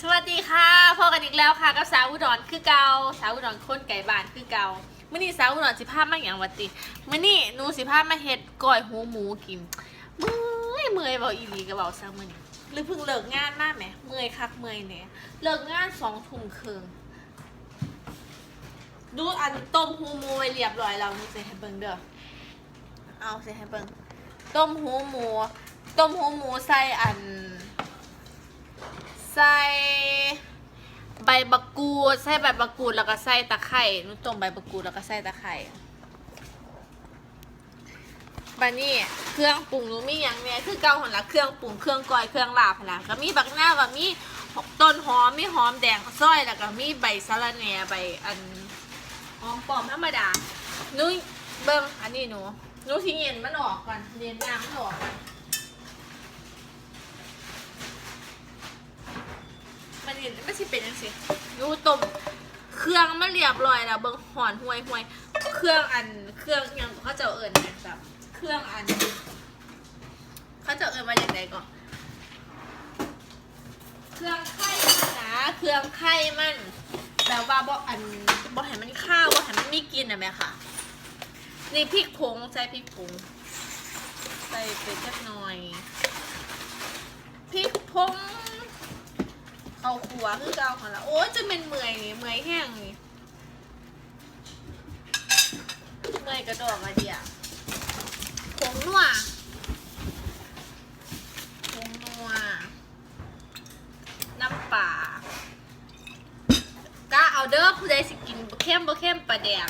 สวัสดีค่ะพอกันอีกแล้วค่ะกับสาวอุดรคือเกาสาวอุดรคนไก่บ้านคือเกามื่อนี้สาวอุดรสิภาพมาอย่างวัติมื่อนี้หนูสิภาพมาเฮ็ดก้อยหูหมูกินเมื่อยเมื่อยเบาอีหลีกับเบาซังมื่อนี้หรือเพิ่งเลิกงานมากไหมเมื่อยคักเมื่อยเนี่ยเลิกงานสองทุ่มครึ่งดูอันต้มหูหมูไว้เรียบร้อยแล้วหนูใส่ให้เบิ่งเด้อเอาใส่ให้เบิ่งต้มหูหมู ต้มหูหมูใส่อัน ใส่ใบมะกรูดใส่ใบมะกรูดแล้วก็ใส่ตะไคร่นุ่ต้มใบมะกรูดแล้วก็ใส่ตะไคร่บานี่เครื่องปรุงหนูมีอย่างเนี้ยคือเกาหันละเครื่องปรุงเครื่องกอยเครื่องลาบหนละก็มีบักหน้าว่ามีต้นหอมมีหอมแดงซอยแล้วก็มีใบสะระแหน่ใบอันหอมปลอมธรรมดาหนุ้ยเบิ้งอันนี้หนูหนูทิ้งเย็นมันออกก่อนเย็นน้ำมันออกก่อน มันนี่ไม่ใช่เป็นยังสิดูต้มเครื่องมันเรียบร้อยแล้วเบิ่งหอนห่วยห่วยเครื่องอันเครื่องยังเขาจะเอาเอิญเนี่ยแบบเครื่องอันเขาจะเอาเอิญมาอย่างไรก่อนเครื่องไข่มันนะเครื่องไข่มันแบบว่าบ่อันบ่ให้มันข้าวบ่ให้มันมีกินนะแม่ค่ะนี่พริกผงใส่พริกผงใส่ไปจักหน่อยพริกผง เอาขัวคือเกาของเราโอ้ยจะเป็นเมื่อยนี่เมื่อยแห้งนี่เมื่อยกระโดดมาเดียวผงนัวผงนัวน้ำปลากะเอาเด้อผู้ใดสิกินบ่เข้มบ่เข้มปลาแดก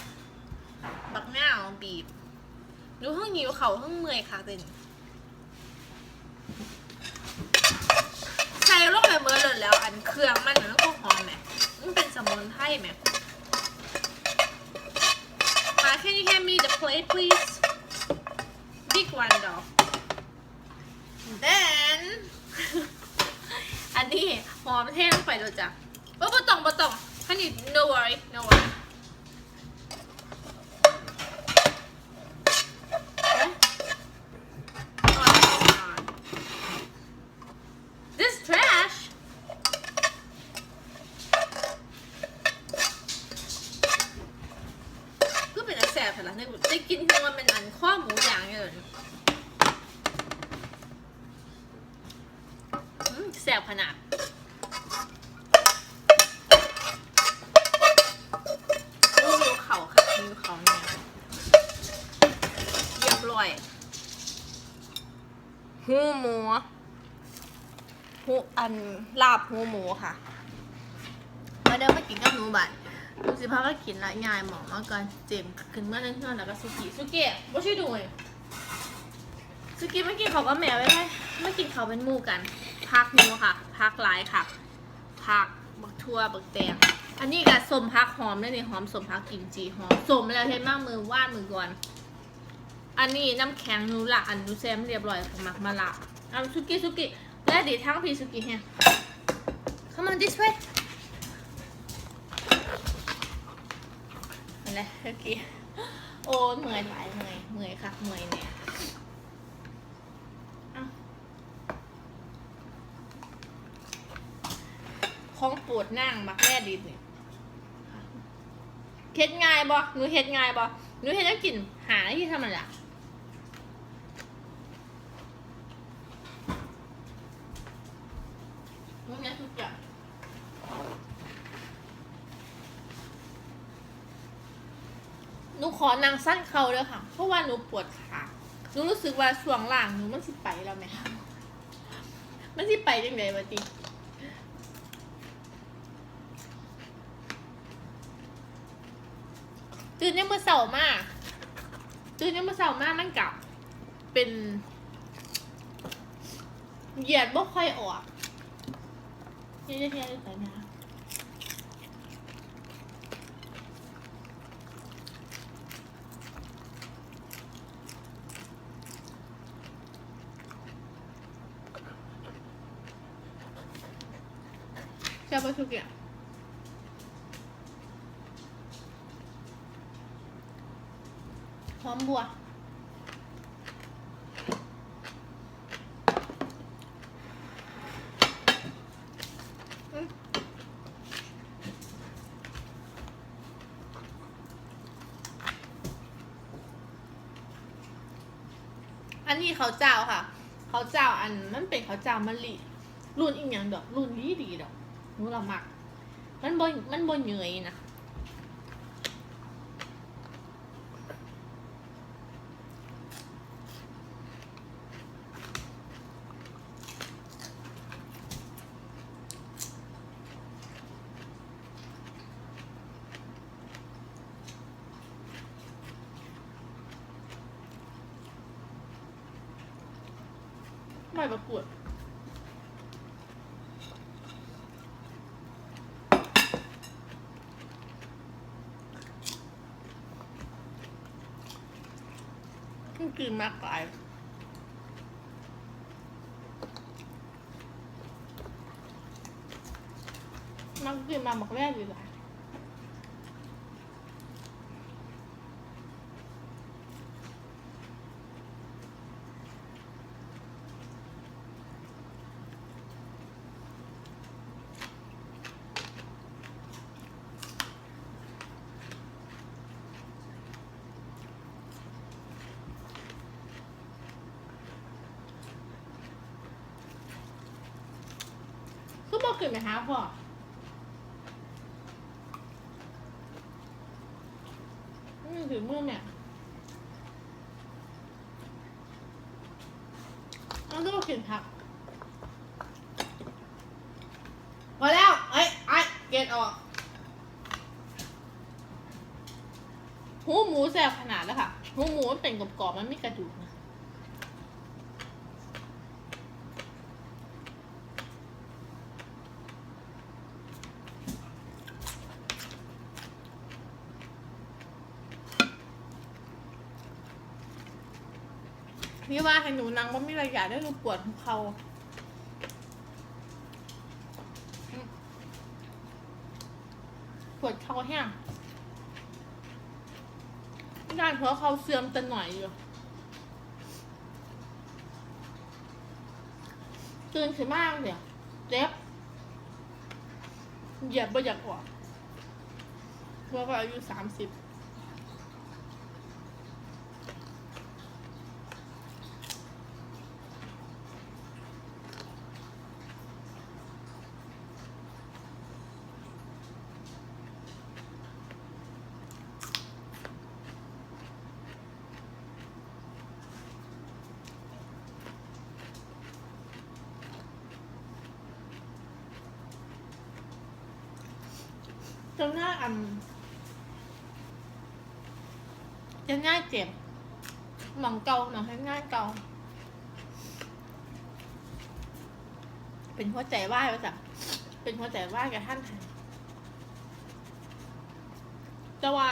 บักหน้าบีบดูห้องหิวเขาห้องเมื่อยค่ะเต็น ใส่ลงไปเมื่อเลย แล้วอันเครื่องมันมันก็หอมแหมมันเป็นสมุนไพรแหมมา can you hand me the plate please big one though then อันนี้หอมเท่ลงไปเลยจ้ะโอ้ปะตองปะตองฮันนี่ no worry no worry เอ๊ะ Oh, This trash. ก็เป็นอัน แต่ละนี่ได้กินที่มันเป็นอันข้อหมูอย่างเนี่ยเลยอืมแสบขนาดดูดูเขาค่ะดูเขาเนี่ยเรียบร้อยหูหมูหูอันลาบหูหมูค่ะมาเดินมากินกับหนูบัดห นูสิพามากินละยายหมอมาก่อนเจมขึ้นมาเนื่องๆแล้วก็สุกี้สุกี้บ่ช่วยดูเลยสุกี้เมื่อกี้เขาก็แมวไว้ให้ไม่กินเขาเป็นมูกัน พักหนูค่ะ พักหลายค่ะ พักบักทั่วบักแตงอันนี้ก็สมพักหอมเลยนี่หอมสมพักกิมจีหอมสมแล้วเห็นมากมือว่านมือก่อน อันนี้น้ำแข็งนูละอันนูแซมเรียบร้อยของมักมาละเอาสุกี้สุกี้และดีทั้งพีสุกี้เฮีย Come on this way อะเมื่อกี้โอ้ยเมื่อยหลายเมื่อยเมื่อยค่ะเมื่อยเนี่ยเอาของปวดนั่งมักแม่ดินนี่ยเฮ็ดง่ายบ่หนูเฮ็ดง่ายบ่หนูเฮ็ดแล้วกินหาที่ทำอะไรล่ะมึงเนี่ยทุกอย่างหนูข อนางสั้นเขาเลยค่ะ เพราะว่าหนูปวดขาหนูรู้สึกว่าช่วงล่างหนูมันสิไปแล้วไหมคะมันสิไปยังไงวะติตื่นเนี่ยเมื่อเสามากตื่นเนี่ยเมื่อเสามากมันกลับ เป็น เหยียดบ่ค่อยออกนี่ได้เทียนใส่นะชอบปะ キャバ職やหอมบัวอันนี้เขาเจ้าค่ะ เขาเจ้าอันมันเป็นเขาเจ้ามะลิรุ่นอีกอย่างดอกรุ่นนี้ดีดอก นูละมัก มันบ่มันบ่เหนื่อยนะไม่ประกวด มั นกินมากไปมันกินมาหมกแรกดีกว่า ขึ้นไหมฮะพ่ออืมถือมือเนี่ยมันก็บอกขึ้นผักพอแล้ว เอ้ยไอ้เกตออก หูหมูแซ่บขนาดแล้วค่ะ หูหมูมันเป็นกรอบๆมันไม่กระดูกนะ นี่ว่าให้หนูนั่งว่าไม่ระยะได้หนูปวดหัวเขาปวดเข่าแห้งด้านหัวเขาเสื่อมแต่หน่อยอยู่ตื่นขึ้นมากเนี่ยเจ็บเหยียบบ่อยากออกเพราะว่าอายุสามสิบ จนหน้าอันจะง่ายเจ็บหมองเกาหนังให้ง่ายเกาเป็นหัวใจว่ายไปจ้ะเป็นหัวใจว่ายกับท่านค่ะแต่ว่า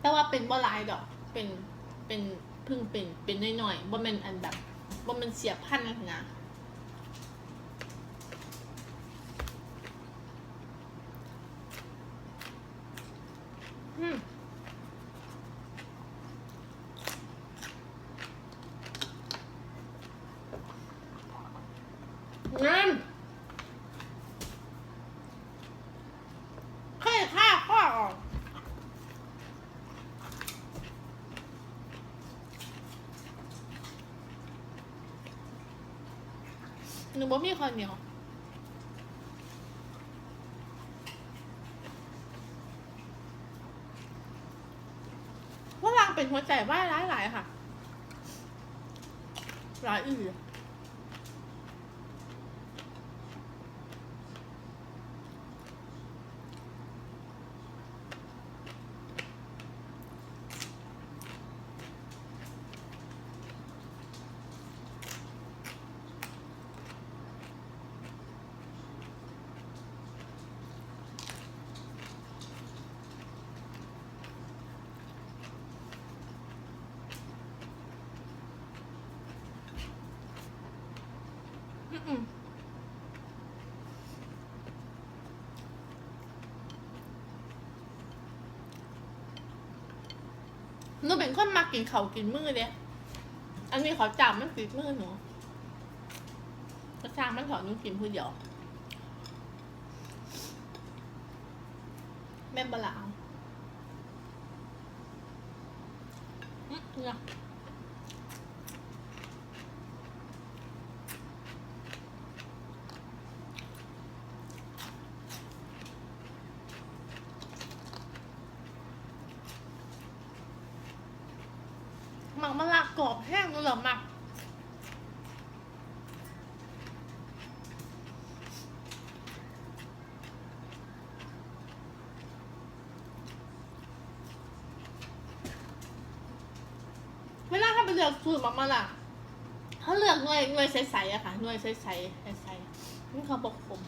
แต่ว่าเป็นบ่ลายดอก เป็นเป็นพึ่งเป็นเป็นน้อยๆบ่แมันอันแบบบ่แมันเสียบพันนะ อืมงั้นค่อยฆ่าข้อออก หนู บ่มีคนเหนียวว่ารังเป็นหัวใจว่าร้ายหลายๆค่ะ หลายอื่นอืม หนูเป็นคนมากินเขากินมือเลยอันนี้เขาจับมันกินมือหนูกระชางมันขอนหนูกินผู้เดียวแม่บลาเอาอืมเนี่ย หมักมะละกรอบแห้งเลยเหรอมักเวลาถ้าไปเลือกสูตรหมักมะละเขาเลือกหน่วยหน่วยใสๆอะค่ะหน่วยใสๆใสๆนี่เขาบอกผม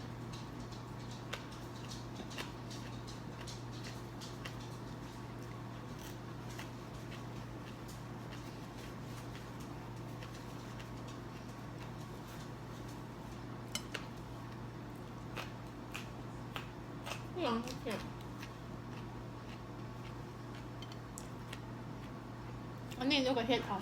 ยังไม่เก็บอันนี้ดูกระเทียมเอา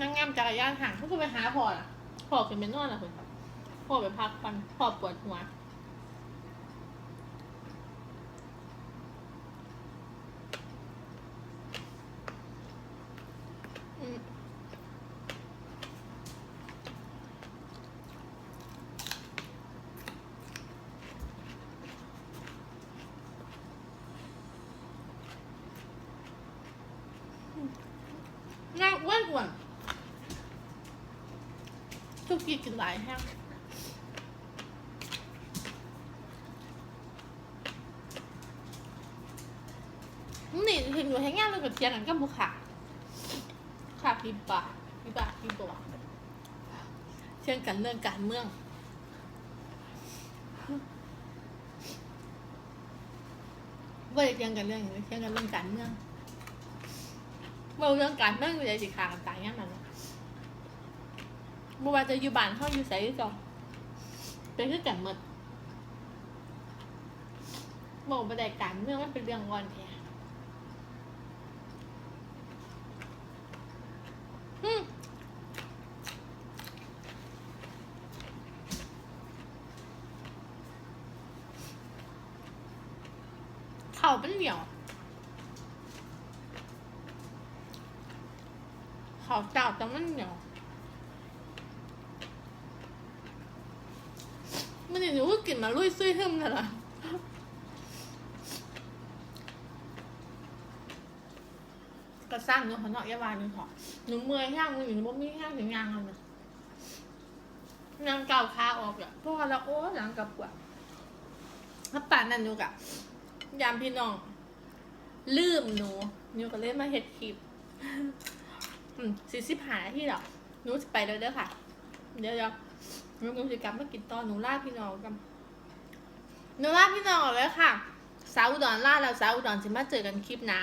นางงามจักรยานห่างเขาก็ไปหาพ่อล่ะพ่อเป็นเมนนอนล่ะคุณพ่อไปพักปันพ่อปวดหัว อืม น่าอ้วนอ้วนทุกกีกินหลายแห้งนี่เห็นอยู่แห้งงานเลยกับเทียนกันก็บุค่ะค่ะพี่ปาพี่ปาพี่บัวเชื่อกันเรื่องการเมืองว่าเชื่อกันเรื่องอย่างนี้เชื่อกันเรื่องการเมือง เว่าเรื่องการเมืองเลยสิขากันตายยังมันบัวจะอยู่บ้านเขาอยู่ใส่ก่อนเป็นคือกันหมดบอกประเด็การเมืองมันเป็นเรื่องงอนแท้เขาเป็นเหนียว เขาเจ้าแต่มันเหนียวมันนี่หนูก็กินมาลุยซุยหึมนั่นแหละกระสร้างเนื้อขอเนาะยาวานึงขอหนูเมื่อยย่างมือหนูบ่มีย่างถึงยางเลยยางเก่าขาออกอะเพราะว่าเราโอ้หลังกับปวดถ้าป่านนั้นหนูกะยามพี่น้อง ลืมหนูหนูก็เลยมาเฮ็ดคลิป อืมสี่สิบหานาที่หรอหนูจะไปแล้วเด้อค่ะ เดี๋ยวเดี๋ยวหนูหนูจะกลับมากินตอนหนูล่าพี่น้องกันหนูล่าพี่น้องเอาไว้ค่ะ สาวอุดรล่าแล้วสาวอุดรจะมาเจอกันคลิปหนะ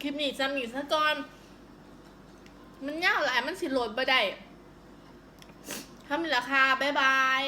คลิปนี้จะมีซะก่อน มันยาวหลายมันสิโหลดบ่ได้ถ้ามีราคาบ๊ายบาย